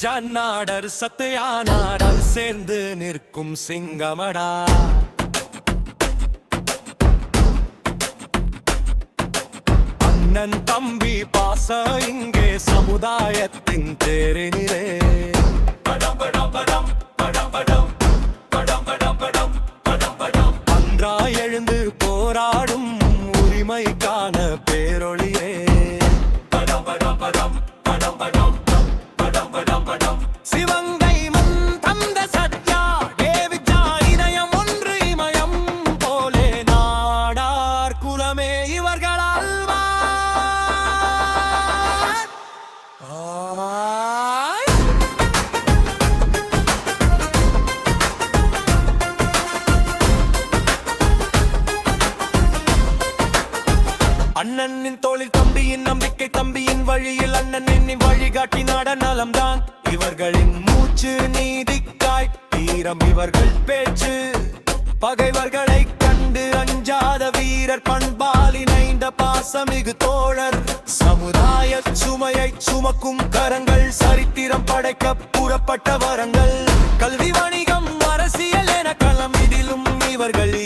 ஜன்னாடர் சத்தையானாடல் சேர்ந்து நிற்கும் சிங்கமடா. அண்ணன் தம்பி பாச இங்கே சமுதாயத்தின் தேரினிலே. பேரொழியே. அண்ணனின் தோழில் தம்பியின் நம்பிக்கை தம்பியின் வழியில் அண்ணன் என்னை வழிகாட்டி நாட நலம்தான். இவர்களின் மூச்சு நீதிக்காய் தீரம் இவர்கள் பேச்சு. பகைவர்களை கண்டு அஞ்சாத வீரர் பண்பாலினைந்த பாசமிகு தோழர். சமுதாய சுமையை சுமக்கும் கரங்கள் சரித்திரம் படைக்க புறப்பட்ட வரங்கள். கல்வி வணிகம் அரசியல் என களம் இதிலும் இவர்கள்